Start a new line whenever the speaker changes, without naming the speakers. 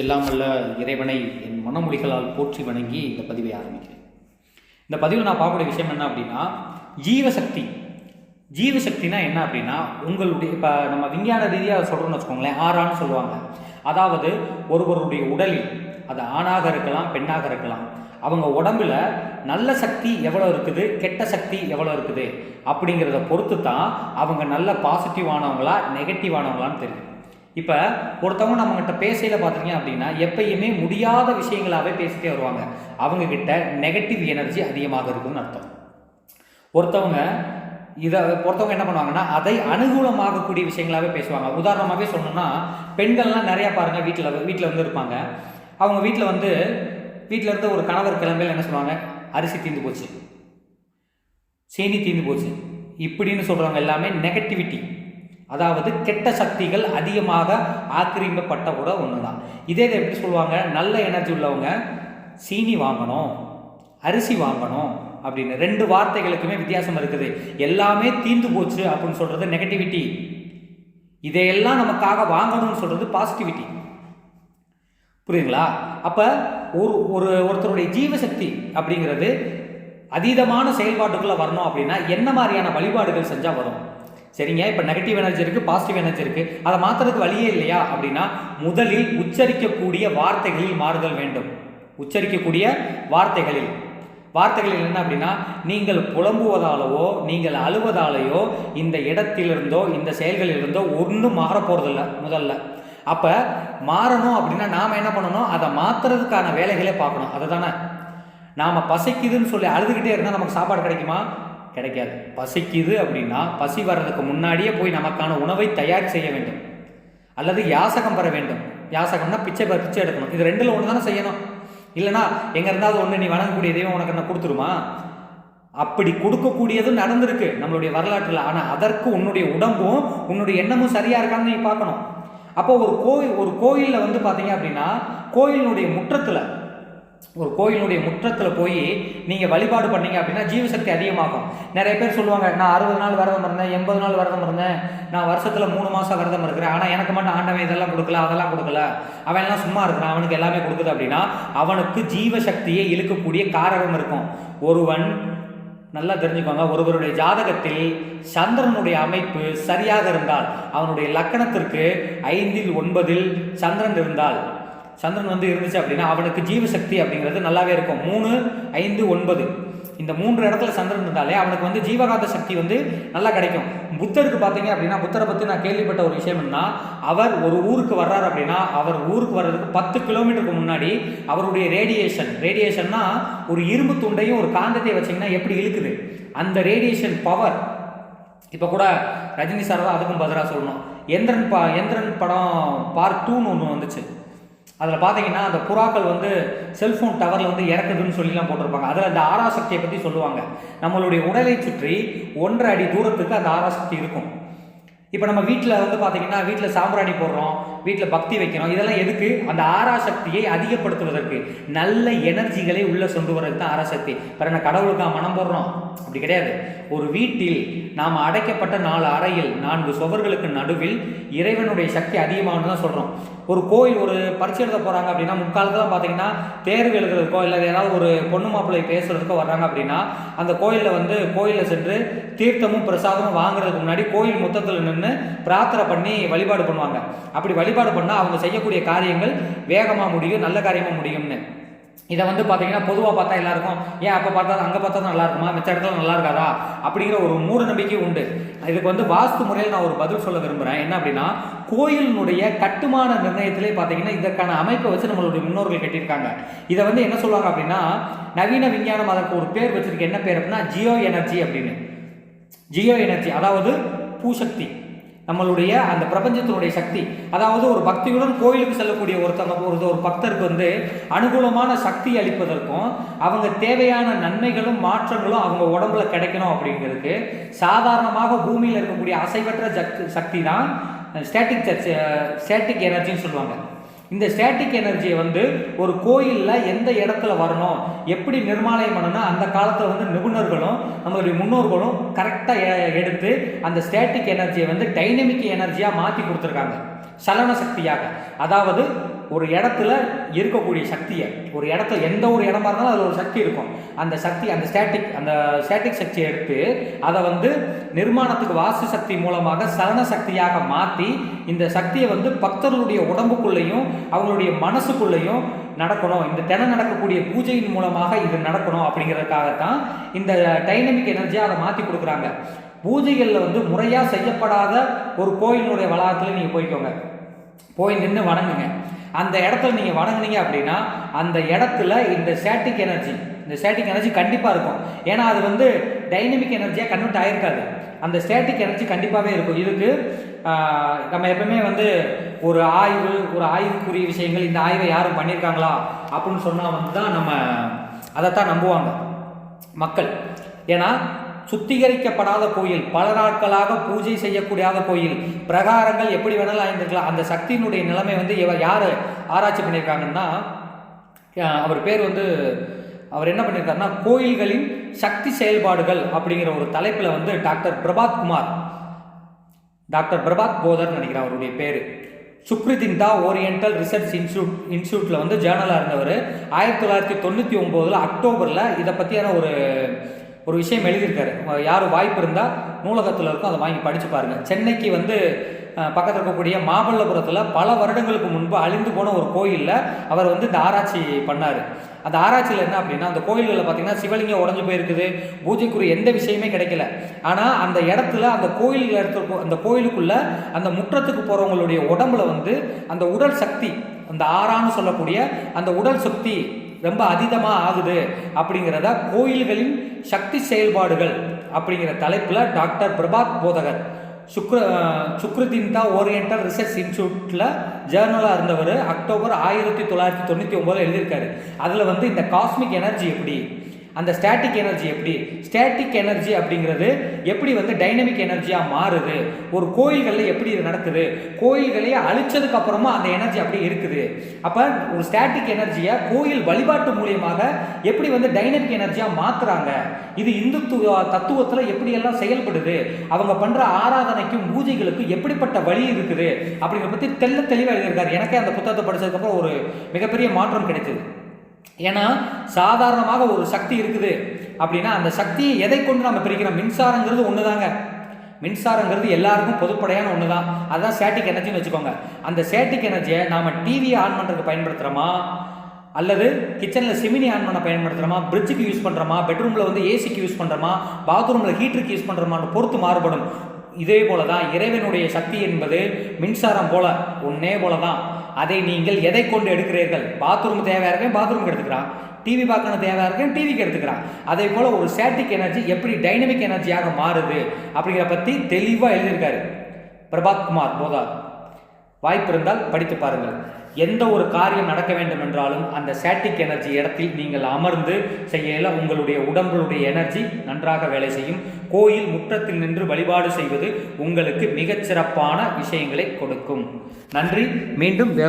எல்லாம் வல்ல இறைவனை என் மனமொழிகளால் போற்றி வணங்கி இந்த பதிவை ஆரம்பிக்கிறேன். இந்த பதிவில் நான் பார்க்கக்கூடிய விஷயம் என்ன அப்படின்னா ஜீவசக்தி. ஜீவசக்தினா என்ன அப்படின்னா உங்களுடைய இப்போ நம்ம விஞ்ஞான ரீதியாக சொல்கிறோம்னு வச்சுக்கோங்களேன் ஆறான்னு சொல்லுவாங்க. அதாவது ஒருவருடைய உடலில் அது ஆணாக இருக்கலாம் பெண்ணாக இருக்கலாம் அவங்க உடம்புல நல்ல சக்தி எவ்வளோ இருக்குது கெட்ட சக்தி எவ்வளோ இருக்குது அப்படிங்கிறத பொறுத்து தான் அவங்க நல்ல பாசிட்டிவானவங்களா நெகட்டிவானவங்களான்னு தெரியும். இப்போ ஒருத்தவங்க நம்மகிட்ட பேசையில் பார்த்தீங்க அப்படின்னா எப்பயுமே முடியாத விஷயங்களாகவே பேசிட்டே வருவாங்க. அவங்கக்கிட்ட நெகட்டிவ் எனர்ஜி அதிகமாக இருக்குதுன்னு அர்த்தம். ஒருத்தவங்க இதை பொறுத்தவங்க என்ன பண்ணுவாங்கன்னா அதை அனுகூலமாகக்கூடிய விஷயங்களாகவே பேசுவாங்க. உதாரணமாகவே சொன்னோன்னா பெண்கள்லாம் நிறையா பாருங்கள் வீட்டில் வீட்டில் வந்து இருப்பாங்க. அவங்க வீட்டில் வந்து வீட்டில் இருந்து ஒரு கணவர் கிளம்பையில் என்ன சொல்லுவாங்க? அரிசி தீர்ந்து போச்சு. சீனி தீர்ந்து போச்சு. இப்படின்னு சொல்கிறவங்க எல்லாமே நெகட்டிவிட்டி அதாவது கெட்ட சக்திகள் அதிகமாக ஆக்கிரமிக்கப்பட்ட கூட ஒன்று தான் இதே இதை எப்படி சொல்லுவாங்க? நல்ல எனர்ஜி உள்ளவங்க சீனி வாங்கணும் அரிசி வாங்கணும் அப்படின்னு. ரெண்டு வார்த்தைகளுக்குமே வித்தியாசம் இருக்குது. எல்லாமே தீந்து போச்சு அப்படின்னு சொல்கிறது நெகட்டிவிட்டி இதையெல்லாம் நமக்காக வாங்கணும்னு சொல்கிறது பாசிட்டிவிட்டி புரியுதுங்களா? அப்போ ஒரு ஒரு ஒருத்தருடைய ஜீவசக்தி அப்படிங்கிறது அதீதமான செயல்பாட்டுக்குள்ளே வரணும் அப்படின்னா என்ன மாதிரியான வழிபாடுகள் செஞ்சால் வரும்? சரிங்க இப்போ நெகட்டிவ் எனர்ஜி இருக்குது பாசிட்டிவ் எனர்ஜி இருக்குது அதை மாற்றுறதுக்கு வழியே இல்லையா? அப்படின்னா முதலில் உச்சரிக்கக்கூடிய வார்த்தைகளில் மாறுதல் வேண்டும். உச்சரிக்கக்கூடிய வார்த்தைகளில். வார்த்தைகளில் என்ன அப்படின்னா நீங்கள் புலம்புவதாலவோ நீங்கள் அழுவதாலேயோ இந்த இடத்திலிருந்தோ இந்த செயல்களிலிருந்தோ ஒன்றும் மாற போகிறதில்ல முதல்ல. அப்போ மாறணும் அப்படின்னா நாம் என்ன பண்ணணும்? அதை மாற்றுறதுக்கான வேலைகளே பார்க்கணும். அதுதானே. நாம் பசிக்குதுன்னு சொல்லி அழுதுகிட்டே இருந்தால் நமக்கு சாப்பாடு கிடைக்குமா? கிடைக்காது. பசிக்குது அப்படின்னா பசி வர்றதுக்கு முன்னாடியே போய் நமக்கான உணவை தயார் செய்ய வேண்டும். அல்லது யாசகம் பெற வேண்டும். யாசகம்னா பிச்சை பெ- பிச்சை எடுக்கணும். இது ரெண்டில் ஒன்று தானே செய்யணும். இல்லைனா எங்கே இருந்தாவது ஒன்று நீ வணங்கக்கூடிய தெய்வம் உனக்கு என்ன கொடுத்துருமா? அப்படி கொடுக்கக்கூடியதும் நடந்திருக்கு நம்மளுடைய வரலாற்றில். ஆனால் அதற்கு உன்னுடைய உடம்பும் உன்னுடைய எண்ணமும் சரியாக இருக்கான்னு நீ பார்க்கணும். அப்போ ஒரு கோயில் ஒரு கோயிலில் வந்து பார்த்தீங்க அப்படின்னா கோயிலினுடைய முற்றத்தில் ஒரு கோயிலுடைய முற்றத்தில் போய் நீங்கள் வழிபாடு பண்ணீங்க அப்படின்னா ஜீவசக்தி அதிகமாகும். நிறைய பேர் சொல்லுவாங்க நான் அறுபது நாள் விரதம் இருந்தேன் எண்பது நாள் விரதம் இருந்தேன் நான் வருஷத்தில் மூணு மாதம் விரதம் இருக்கிறேன் ஆனால் எனக்கு மட்டும் ஆண்டவன் இதெல்லாம் கொடுக்கல அதெல்லாம் கொடுக்கல. அவன் எல்லாம் சும்மா இருக்கிறான் அவனுக்கு எல்லாமே கொடுக்குது அப்படின்னா அவனுக்கு ஜீவசக்தியை இழுக்கக்கூடிய காரகம் இருக்கும். ஒருவன் நல்லா தெரிஞ்சுக்கோங்க ஒருவருடைய ஜாதகத்தில் சந்திரனுடைய அமைப்பு சரியாக இருந்தால் அவனுடைய லக்கணத்திற்கு ஐந்தில் ஒன்பதில் சந்திரன் இருந்தால் சந்திரன் வந்து இருந்துச்சு அப்படின்னா அவனுக்கு ஜீவசக்தி அப்படிங்கிறது நல்லாவே இருக்கும். மூணு ஐந்து ஒன்பது. இந்த மூன்று இடத்துல சந்திரன் இருந்தாலே அவனுக்கு வந்து ஜீவகாத சக்தி வந்து நல்லா கிடைக்கும். புத்தருக்கு பார்த்தீங்க அப்படின்னா புத்தரை பற்றி நான் கேள்விப்பட்ட ஒரு விஷயம் என்னன்னா அவர் ஒரு ஊருக்கு வர்றாரு அப்படின்னா அவர் ஊருக்கு வர்றதுக்கு பத்து கிலோமீட்டருக்கு முன்னாடி அவருடைய ரேடியேஷன் ரேடியேஷன்னா ஒரு இரும்பு துண்டையும் ஒரு காந்தத்தை வச்சிங்கன்னா எப்படி இழுக்குது? அந்த ரேடியேஷன் பவர் இப்போ கூட ரஜினி சார் தான் அதுக்கும் பதிலாக சொல்லணும். எந்திரன் பா எந்திரன் படம் பார்ட் டூன்னு ஒன்று வந்துச்சு. அதில் பார்த்தீங்கன்னா அந்த புறாக்கள் வந்து செல்ஃபோன் டவரில் வந்து இறக்குதுன்னு சொல்லிலாம் போட்டிருப்பாங்க. அதில் அந்த ஆராசக்தியை பற்றி சொல்லுவாங்க. நம்மளுடைய உடலை சுற்றி ஒன்றரை அடி தூரத்துக்கு அந்த ஆராசக்தி இருக்கும். இப்போ நம்ம வீட்டில் வந்து பார்த்தீங்கன்னா வீட்டில் சாம்பிராணி போடுறோம். வீட்டில் பக்தி வைக்கிறோம் இதெல்லாம் எதுக்கு? அந்த ஆராசக்தியை அதிகப்படுத்துவதற்கு. நல்ல எனர்ஜிகளை உள்ளே சொண்டு வரதுக்கு தான் ஆராசக்தி பிற என்ன கடவுளுக்கா மனம் போடுறோம். அப்படி கிடையாது. ஒரு வீட்டில் நாம் அடைக்கப்பட்ட நாலு அறையில் நான்கு சுவர்களுக்கு நடுவில் இறைவனுடைய சக்தி அதிகமானு தான் சொல்கிறோம் ஒரு கோயில் ஒரு பரிசு எழுத போகிறாங்க அப்படின்னா முக்காலத்தில் பார்த்தீங்கன்னா தேர்வு எழுதுறதுக்கோ இல்லை ஏதாவது ஒரு பொண்ணு மாப்பிள்ளை பேசுறதுக்கோ வர்றாங்க அப்படின்னா அந்த கோயிலில் வந்து கோயிலில் சென்று தீர்த்தமும் பிரசாதமும் வாங்குறதுக்கு முன்னாடி கோயில் மொத்தத்தில் நின்று பிரார்த்தனை பண்ணி வழிபாடு பண்ணுவாங்க. அப்படி வழி வழிபாடு பண்ணால் அவங்க செய்யக்கூடிய காரியங்கள் வேகமாக முடியும் நல்ல காரியமாக முடியும்னு. இதை வந்து பார்த்தீங்கன்னா பொதுவாக பார்த்தா எல்லாருக்கும் ஏன் அப்போ பார்த்தா அங்கே பார்த்தா நல்லா இருக்குமா? மிச்ச இடத்துல நல்லா இருக்காதா? அப்படிங்கிற ஒரு மூட நம்பிக்கை உண்டு. இதுக்கு வந்து வாஸ்து முறையில் நான் ஒரு பதில் சொல்ல விரும்புகிறேன் என்ன அப்படின்னா கோயிலினுடைய கட்டுமான நிர்ணயத்திலே பார்த்தீங்கன்னா இதற்கான அமைப்பை வச்சு நம்மளுடைய முன்னோர்கள் கட்டியிருக்காங்க. இதை வந்து என்ன சொல்லுவாங்க அப்படின்னா நவீன விஞ்ஞானம் அதற்கு ஒரு பேர் வச்சிருக்கு. என்ன பேர் அப்படின்னா ஜியோ எனர்ஜி அப்படின்னு. ஜியோ எனர்ஜி அதாவது பூசக்தி. நம்மளுடைய அந்த பிரபஞ்சத்தினுடைய சக்தி. அதாவது ஒரு பக்தியுடன் கோயிலுக்கு செல்லக்கூடிய ஒருத்தவங்க ஒரு ஒரு பக்தருக்கு வந்து அனுகூலமான சக்தி அளிப்பதற்கும் அவங்க தேவையான நன்மைகளும் மாற்றங்களும் அவங்க உடம்புல கிடைக்கணும் அப்படிங்கிறதுக்கு சாதாரணமாக பூமியில் இருக்கக்கூடிய அசைவற்ற சக்தி சக்தி தான் ஸ்டேட்டிக் சர்ச் ஸ்டேட்டிக் எனர்ஜின்னு சொல்லுவாங்க. இந்த ஸ்டேட்டிக் எனர்ஜியை வந்து ஒரு கோயிலில் எந்த இடத்துல வரணும் எப்படி நிர்மாலயம் பண்ணணும் அந்த காலத்தில் வந்து நிபுணர்களும் நம்மளுடைய முன்னோர்களும் கரெக்டாக எடுத்து அந்த ஸ்டேட்டிக் எனர்ஜியை வந்து டைனமிக் எனர்ஜியாக மாற்றி கொடுத்துருக்காங்க. சலன சக்தியாக. அதாவது ஒரு இடத்துல இருக்கக்கூடிய சக்தியை ஒரு இடத்துல எந்த ஒரு இடமா இருந்தாலும் அதில் ஒரு சக்தி இருக்கும். அந்த சக்தி அந்த ஸ்டாட்டிக் அந்த ஸ்டாட்டிக் சக்தியை எடுத்து அதை வந்து நிர்மாணத்துக்கு வாசு சக்தி மூலமாக சலன சக்தியாக மாற்றி இந்த சக்தியை வந்து பக்தர்களுடைய உடம்புக்குள்ளேயும் அவங்களுடைய மனசுக்குள்ளேயும் நடக்கணும். இந்த தினம் நடக்கக்கூடிய பூஜையின் மூலமாக இது நடக்கணும் அப்படிங்கிறதுக்காகத்தான் இந்த டைனமிக் எனர்ஜியை அதை மாற்றி கொடுக்குறாங்க. பூஜைகளில் வந்து முறையாக செய்யப்படாத ஒரு கோயிலினுடைய வளாகத்தில் நீங்கள் போய்க்கோங்க. போய் நின்று வணங்குங்க. அந்த இடத்துல நீங்கள் வணங்குனீங்க அப்படின்னா அந்த இடத்துல இந்த ஸ்டாட்டிக் எனர்ஜி இந்த ஸ்டாட்டிக் எனர்ஜி கண்டிப்பாக இருக்கும். ஏன்னா அது வந்து டைனமிக் எனர்ஜியாக கன்வெர்ட் ஆகிருக்காது அந்த ஸ்டாட்டிக் எனர்ஜி கண்டிப்பாகவே இருக்கும். இதுக்கு நம்ம எப்பவுமே வந்து ஒரு ஆய்வு ஒரு ஆய்வுக்குரிய விஷயங்கள் இந்த ஆய்வை யாரும் பண்ணியிருக்காங்களா அப்படின்னு சொன்னால் வந்து தான் நம்ம அதைத்தான் நம்புவாங்க மக்கள். ஏன்னா சுத்திகரிக்கப்படாத கோயில். பல நாட்களாக பூஜை செய்யக்கூடாத கோயில். பிரகாரங்கள் எப்படி வேணாலும் ஆயிருந்திருக்கலாம். அந்த சக்தியினுடைய நிலைமை வந்து இவர் யார்? ஆராய்ச்சி பண்ணியிருக்காங்கன்னா அவர் பேர் வந்து அவர் என்ன பண்ணியிருக்காருன்னா கோயில்களின் சக்தி செயல்பாடுகள் அப்படிங்கிற ஒரு தலைப்பில் வந்து டாக்டர் பிரபாத் குமார். டாக்டர் பிரபாத் போதர் நினைக்கிறேன் அவருடைய பேர். சுக்ரிதிந்தா ஓரியண்டல் ரிசர்ச் இன்ஸ்டியூட் இன்ஸ்டியூட்டில் வந்து ஜேர்னலாக இருந்தவர். ஆயிரத்தி தொள்ளாயிரத்தி தொண்ணூற்றி ஒம்போதில் அக்டோபரில் இதை பற்றியான ஒரு ஒரு விஷயம் எழுதியிருக்காரு. யாரும் வாய்ப்பு இருந்தால் நூலகத்தில் இருக்கும் அதை வாங்கி படித்து பாருங்கள் சென்னைக்கு வந்து பக்கத்தில் இருக்கக்கூடிய மாமல்லபுரத்தில் பல வருடங்களுக்கு முன்பு அழிந்து போன ஒரு கோயிலில் அவர் வந்து இந்த ஆராய்ச்சி பண்ணார். அந்த ஆராய்ச்சியில் என்ன அப்படின்னா அந்த கோயில்களில் பார்த்தீங்கன்னா சிவலிங்கம் உடஞ்சு போயிருக்குது. பூஜைக்குரிய எந்த விஷயமே கிடைக்கல. ஆனால் அந்த இடத்துல அந்த கோயில் இடத்துல அந்த கோயிலுக்குள்ள அந்த முற்றத்துக்கு போகிறவங்களுடைய உடம்புல வந்து அந்த உடல் சக்தி அந்த ஆறான்னு சொல்லக்கூடிய அந்த உடல் சக்தி ரொம்ப அதீதமாக ஆகுது அப்படிங்கிறத கோயில்களின் சக்தி செயல்பாடுகள் அப்படிங்கிற தலைப்பில் டாக்டர் பிரபாத் போதகர். சுக்ர சுக்ருதின்தா ஓரியண்டல் ரிசர்ச் இன்ஸ்டியூட்டில் ஜேர்னலாக இருந்தவர் அக்டோபர் ஆயிரத்தி தொள்ளாயிரத்தி தொண்ணூற்றி ஒம்போதில் எழுதியிருக்காரு. அதில் வந்து இந்த காஸ்மிக் எனர்ஜி எப்படி? அந்த ஸ்டாட்டிக் எனர்ஜி எப்படி? ஸ்டாட்டிக் எனர்ஜி அப்படிங்கிறது எப்படி வந்து டைனமிக் எனர்ஜியாக மாறுது? ஒரு கோயில்களில் எப்படி இது நடக்குது? கோயில்களையே அழிச்சதுக்கு அப்புறமா அந்த எனர்ஜி அப்படியே இருக்குது. அப்போ ஒரு ஸ்டாட்டிக் எனர்ஜியை கோயில் வழிபாட்டு மூலியமாக எப்படி வந்து டைனமிக் எனர்ஜியாக மாற்றுறாங்க இது இந்துத்துவ தத்துவத்தில் எப்படியெல்லாம் செயல்படுது? அவங்க பண்ணுற ஆராதனைக்கும் பூஜைகளுக்கும் எப்படிப்பட்ட வழி இருக்குது? அப்படிங்கிறத பற்றி தெள்ள தெளிவாக எழுதியிருக்காரு. எனக்கே அந்த புத்தகத்தை படிச்சதுக்கப்புறம் ஒரு மிகப்பெரிய மாற்றம் கிடைச்சது. ஏன்னா சாதாரணமாக ஒரு சக்தி இருக்குது. அப்படின்னா அந்த சக்தியை எதை கொண்டு நம்ம பிரிக்கிறோம்? மின்சாரங்கிறது ஒன்று தாங்க மின்சாரங்கிறது எல்லாருக்கும் பொதுப்படையான ஒன்று தான் அதுதான் ஸ்டாட்டிக் எனர்ஜின்னு வச்சுக்கோங்க. அந்த ஸ்டாட்டிக் எனர்ஜியை நாம் டிவியை ஆன் பண்ணுறதுக்கு பயன்படுத்துகிறோமா அல்லது கிச்சனில் சிமினி ஆன் பண்ண பயன்படுத்துகிறோமா பிரிட்ஜுக்கு யூஸ் பண்ணுறோமா பெட்ரூமில் வந்து ஏசிக்கு யூஸ் பண்ணுறோமா பாத்ரூமில் ஹீட்டருக்கு யூஸ் பண்ணுறோமான்னு பொறுத்து மாறுபடும். இதே போல தான் இறைவனுடைய சக்தி என்பது மின்சாரம் போல ஒன்னே போல தான் அதை நீங்கள் எதை கொண்டு எடுக்கிறீர்கள்? பாத்ரூம் தேவையாக இருக்கேன் பாத்ரூமுக்கு எடுத்துக்கிறான் டிவி பார்க்கணும் தேவையாக இருக்கேன் டிவிக்கு எடுத்துக்கிறான் அதே போல் ஒரு ஸ்டாட்டிக் எனர்ஜி எப்படி டைனமிக் எனர்ஜியாக மாறுது அப்படிங்கிற பற்றி தெளிவாக எழுதியிருக்காரு. பிரபாத் குமார் போதா வாய்ப்பு இருந்தால் படித்து பாருங்கள். எந்த ஒரு காரியம் நடக்க வேண்டும் என்றாலும் அந்த ஸ்டாட்டிக் எனர்ஜி இடத்தில் நீங்கள் அமர்ந்து செய்யல உங்களுடைய உடம்புடைய எனர்ஜி நன்றாக வேலை செய்யும். கோயில் முற்றத்தில் நின்று வழிபாடு செய்வது உங்களுக்கு மிகச்சிறப்பான விஷயங்களை கொடுக்கும். நன்றி. மீண்டும் வேறு